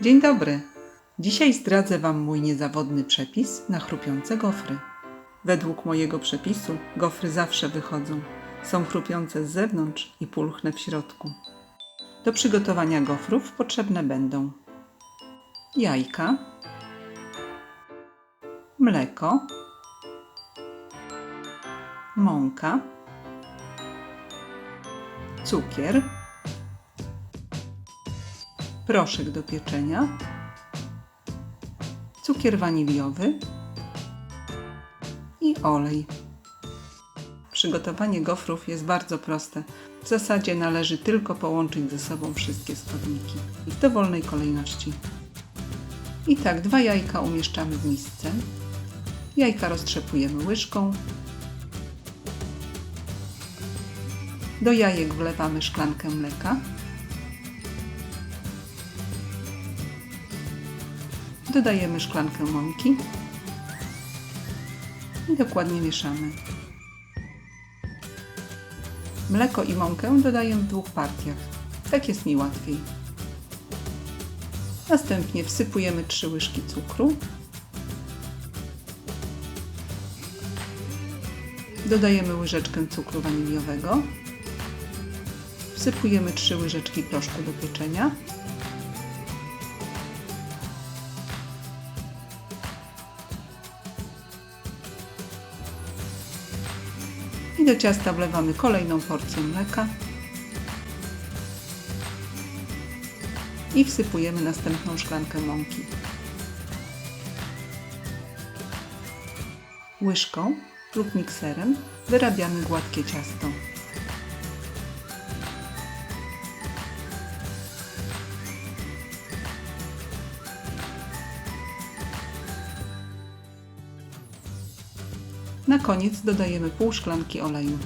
Dzień dobry. Dzisiaj zdradzę Wam mój niezawodny przepis na chrupiące gofry. Według mojego przepisu gofry zawsze wychodzą. Są chrupiące z zewnątrz i pulchne w środku. Do przygotowania gofrów potrzebne będą jajka, mleko, mąka, cukier, proszek do pieczenia, cukier waniliowy i olej. Przygotowanie gofrów jest bardzo proste. W zasadzie należy tylko połączyć ze sobą wszystkie składniki w dowolnej kolejności. I tak, dwa jajka umieszczamy w misce. Jajka roztrzepujemy łyżką. Do jajek wlewamy szklankę mleka. Dodajemy szklankę mąki i dokładnie mieszamy. Mleko i mąkę dodaję w dwóch partiach. Tak jest mi łatwiej. Następnie wsypujemy 3 łyżki cukru. Dodajemy łyżeczkę cukru waniliowego. Wsypujemy 3 łyżeczki proszku do pieczenia. Do ciasta wlewamy kolejną porcję mleka. I wsypujemy następną szklankę mąki. Łyżką lub mikserem wyrabiamy gładkie ciasto. Na koniec dodajemy pół szklanki oleju.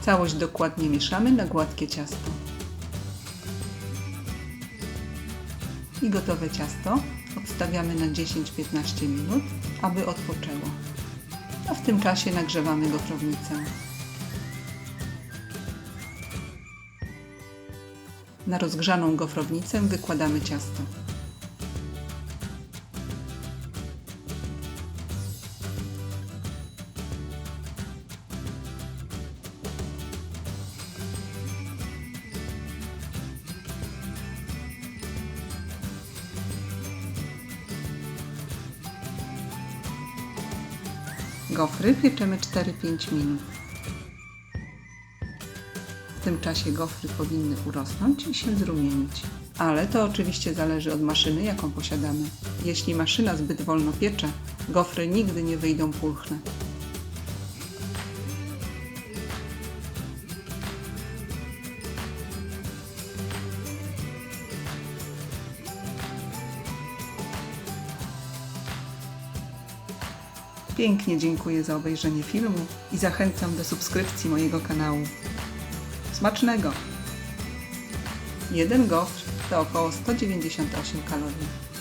Całość dokładnie mieszamy na gładkie ciasto. I gotowe ciasto odstawiamy na 10-15 minut, aby odpoczęło. A w tym czasie nagrzewamy gofrownicę. Na rozgrzaną gofrownicę wykładamy ciasto. Gofry pieczemy 4-5 minut. W tym czasie gofry powinny urosnąć i się zrumienić. Ale to oczywiście zależy od maszyny, jaką posiadamy. Jeśli maszyna zbyt wolno piecze, gofry nigdy nie wyjdą pulchne. Pięknie dziękuję za obejrzenie filmu i zachęcam do subskrypcji mojego kanału. Smacznego! Jeden gofr to około 198 kalorii.